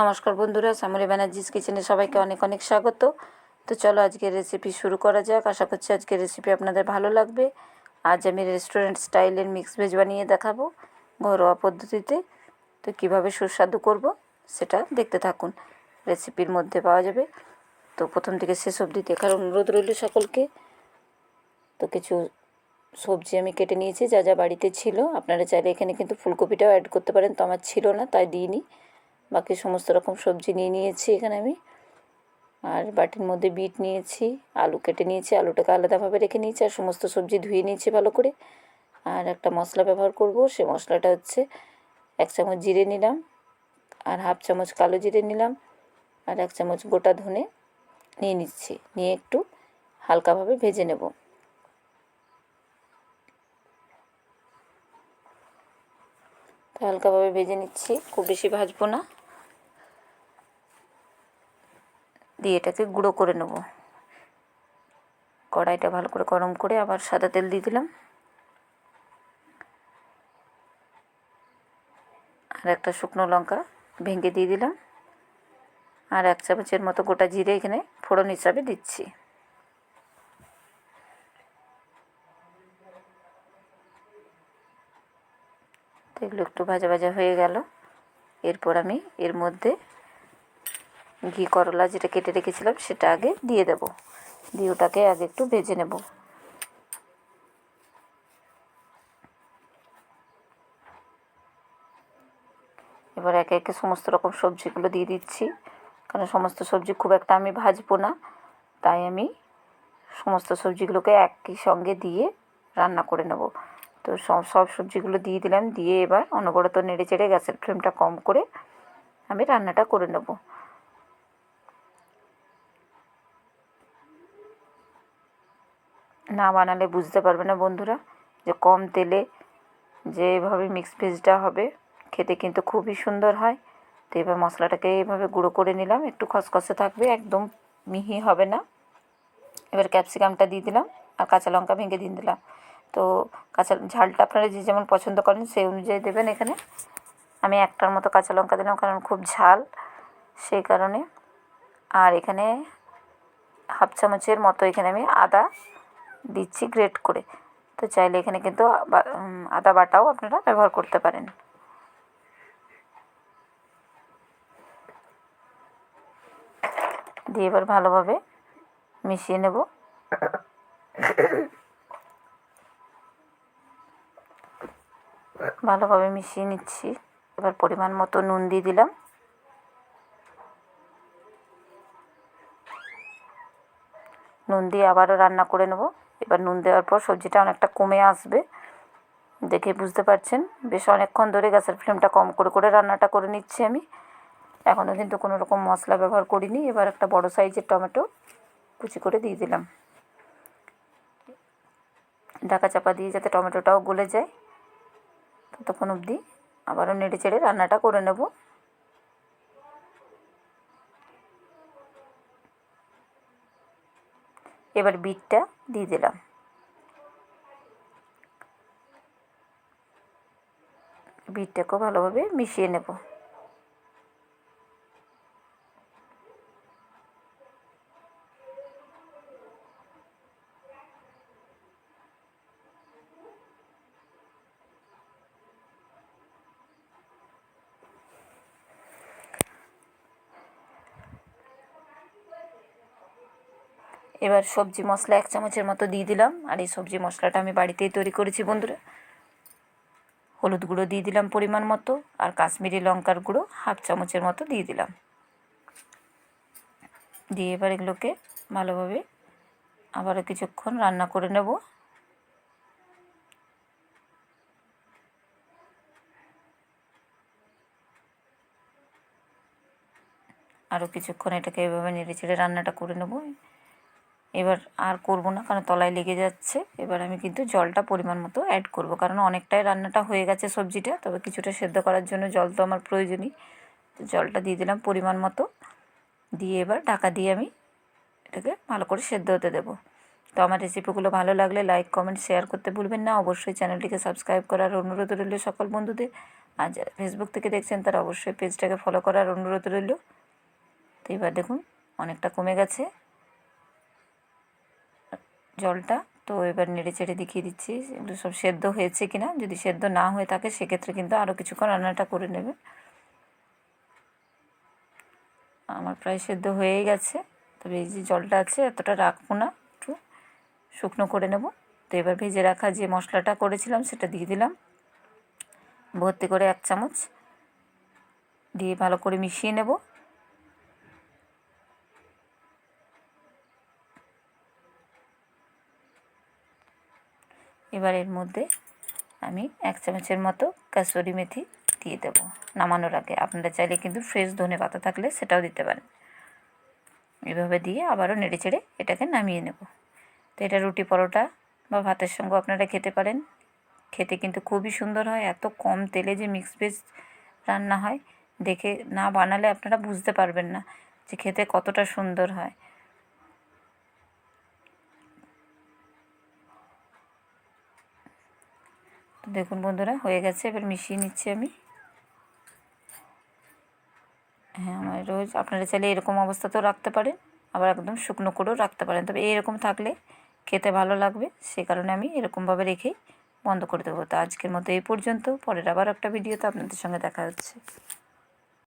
নমস্কার বন্ধুরা, শ্যামলী ব্যানার্জিস কিচেনে সবাইকে অনেক অনেক স্বাগত। তো চলো আজকের রেসিপি শুরু করা যাক। আশা করছি আজকের রেসিপি আপনাদের ভালো লাগবে। আজ আমি রেস্টুরেন্ট স্টাইলের মিক্স ভেজ বানিয়ে দেখাবো ঘরোয়া পদ্ধতিতে। তো কীভাবে সুস্বাদু করব সেটা দেখতে থাকুন। রেসিপির মধ্যে পাওয়া যাবে। তো প্রথম থেকে শেষ অবধি দেখার অনুরোধ রইল সকলকে। তো কিছু সবজি আমি কেটে নিয়েছি, যা যা বাড়িতে ছিল। আপনারা চাইলে এখানে কিন্তু ফুলকপিটাও অ্যাড করতে পারেন। তো আমার ছিল না, তাই দিইনি। বাকি সমস্ত রকম সবজি নিয়ে নিয়েছি এখানে আমি। আর বাটির মধ্যে বিট নিয়েছি, আলু কেটে নিয়েছি, আলুটাকে আলাদাভাবে রেখে নিয়েছি, আর সমস্ত সবজি ধুয়ে নিয়েছি ভালো করে। আর একটা মশলা ব্যবহার করব, সে মশলাটা হচ্ছে এক চামচ জিরে নিলাম, আর হাফ চামচ কালো জিরে নিলাম, আর এক চামচ গোটা ধনে নিয়ে নিচ্ছি, নিয়ে একটু হালকাভাবে ভেজে নেব। হালকাভাবে ভেজে নিচ্ছি, খুব বেশি ভাজবো না। দিয়ে এটাকে গুঁড়ো করে নেব। কড়াইটা ভালো করে গরম করে আবার সাদা তেল দিয়ে দিলাম। আর একটা শুকনো লঙ্কা ভেঙে দিয়ে দিলাম। আর এক চামচের মতো গোটা জিরে এখানে ফোড়ন হিসাবে দিচ্ছি। এগুলো একটু ভাজা ভাজা হয়ে গেল। এরপর আমি এর মধ্যে ঘি করলা যেটা কেটে রেখেছিলাম, সেটা আগে দিয়ে দেব। দিয়ে ওটাকে আগে একটু ভেজে নেব। এবার একে একে সমস্ত রকম সবজিগুলো দিয়ে দিচ্ছি। কারণ সমস্ত সবজি খুব একটা আমি ভাজবো না। তাই আমি সমস্ত সবজিগুলোকে একই সঙ্গে দিয়ে রান্না করে নেব। তো সব সব সবজিগুলো দিয়ে দিলাম। দিয়ে এবার অনবরত নেড়ে চেড়ে গ্যাসের ফ্লেমটা কম করে আমি রান্নাটা করে নেব। না বানালে বুঝতে পারবে না বন্ধুরা যে কম তেলে যে এভাবে মিক্স ভেজটা হবে, খেতে কিন্তু খুবই সুন্দর হয়। তো এবার মশলাটাকে এভাবে গুঁড়ো করে নিলাম, একটু খসখসে থাকবে, একদম মিহি হবে না। এবার ক্যাপসিকামটা দিয়ে দিলাম আর কাঁচা লঙ্কা ভেঙে দিয়ে দিলাম। তো কাঁচা ঝালটা আপনারা যে যেমন পছন্দ করেন সেই অনুযায়ী দেবেন এখানে। আমি একটার মতো কাঁচা লঙ্কা দিলাম কারণ খুব ঝাল সেই কারণে। আর এখানে হাফ চামচের মতো এখানে আমি আদা দিচ্ছি গ্রেট করে। তো চাইলে এখানে কিন্তু আদা বাটাও আপনারা ব্যবহার করতে পারেন। দিয়ে এবার ভালোভাবে মিশিয়ে নেব। ভালোভাবে মিশিয়ে নিচ্ছি। এবার পরিমাণ মতো নুন দিয়ে দিলাম। নুন দিয়ে আবারও রান্না করে নেব। এবার নুন দেওয়ার পর সবজিটা অনেকটা কমে আসবে। দেখে বুঝতে পারছেন? বেশ অনেকক্ষণ ধরে গ্যাসের ফ্লেমটা কম করে করে রান্নাটা করে নিচ্ছি আমি। এখনও কিন্তু কোনো রকম মশলা ব্যবহার করিনি। এবার একটা বড় সাইজের টমেটো কুচি করে দিয়ে দিলাম। ঢাকা চাপা দিয়ে যাতে টমেটোটাও গলে যায়, ততক্ষণ অবধি আবারও নেড়ে চেড়ে রান্নাটা করে নেব। এবার বিটটা দিয়ে দিলাম। বিটটাকেও ভালোভাবে মিশিয়ে নেব। এবার সবজি মশলা এক চামচের মতো দিয়ে দিলাম। আর এই সবজি মশলাটা আমি বাড়িতেই তৈরি করেছি বন্ধুরা। হলুদ গুঁড়ো দিয়ে দিলাম পরিমাণ মতো। আর কাশ্মীরি লঙ্কার গুঁড়ো হাফ চামচের মতো দিয়ে দিলাম। দিয়ে এবার এগুলোকে ভালোভাবে আবারও কিছুক্ষণ রান্না করে নেব। আরও কিছুক্ষণ এটাকে এভাবে নেড়ে চেড়ে রান্নাটা করে নেব। এবার আর করব না, কারণ তলায় লেগে যাচ্ছে। এবার আমি কিন্তু জলটা পরিমাণ মতো অ্যাড করব, কারণ অনেকটাই রান্নাটা হয়ে গেছে সবজিটা, তবে কিছুটা সেদ্ধ করার জন্য জল তো আমার প্রয়োজনই। তো জলটা দিয়ে দিলাম পরিমাণ মতো। দিয়ে এবার ঢাকা দিয়ে আমি এটাকে ভালো করে সেদ্ধ হতে দেবো। তো আমার রেসিপিগুলো ভালো লাগলে লাইক কমেন্ট শেয়ার করতে ভুলবেন না। অবশ্যই চ্যানেলটিকে সাবস্ক্রাইব করার অনুরোধ রইল সকল বন্ধুদের। আর ফেসবুক থেকে দেখছেন, তারা অবশ্যই পেজটাকে ফলো করার অনুরোধ রইল। তো এবার দেখুন, অনেকটা কমে গেছে। জলটা। তো এবার নেড়ে চেড়ে দেখিয়ে দিচ্ছি, এগুলো সব সেদ্ধ হয়েছে কিনা। যদি সেদ্ধ না হয়ে থাকে, সেক্ষেত্রে কিন্তু আরও কিছুক্ষণ রান্নাটা করে নেবে। আমার প্রায় সেদ্ধ হয়েই গেছে। তবে এই যে জলটা আছে, এতটা রাখব না একটু। শুকনো করে নেব। তো এবার ভেজে রাখা যে মশলাটা করেছিলাম, সেটা দিয়ে দিলাম। ভর্তি করে এক চামচ। দিয়ে ভালো করে মিশিয়ে নেব। এবার এর মধ্যে আমি এক চামচের মতো কাসুরি মেথি দিয়ে দেবো নামানোর আগে। আপনারা চাইলে কিন্তু ফ্রেশ ধনে পাতা থাকলে সেটাও দিতে পারেন। এভাবে দিয়ে আবারও নেড়ে চেড়ে এটাকে নামিয়ে নেব। তো এটা রুটি পরোটা বা ভাতের সঙ্গেও আপনারা খেতে পারেন। খেতে কিন্তু খুবই সুন্দর হয়, এত কম তেলে যে মিক্স ভেজ রান্না হয়, দেখে না বানালে আপনারা বুঝতে পারবেন না যে খেতে কতটা সুন্দর হয়। তো দেখুন বন্ধুরা, হয়ে গেছে, এবার মিশিয়ে নিচ্ছি আমি। হ্যাঁ আমার রোজ আপনারা চাইলে এরকম অবস্থাতেও রাখতে পারেন, আবার একদম শুকনো করেও রাখতে পারেন। তবে এরকম থাকলে খেতে ভালো লাগবে, সে কারণে আমি এরকমভাবে রেখেই বন্ধ করে দেবো। তো আজকের মতো এই পর্যন্ত, পরের আবার একটা ভিডিওতে আপনাদের সঙ্গে দেখা হচ্ছে।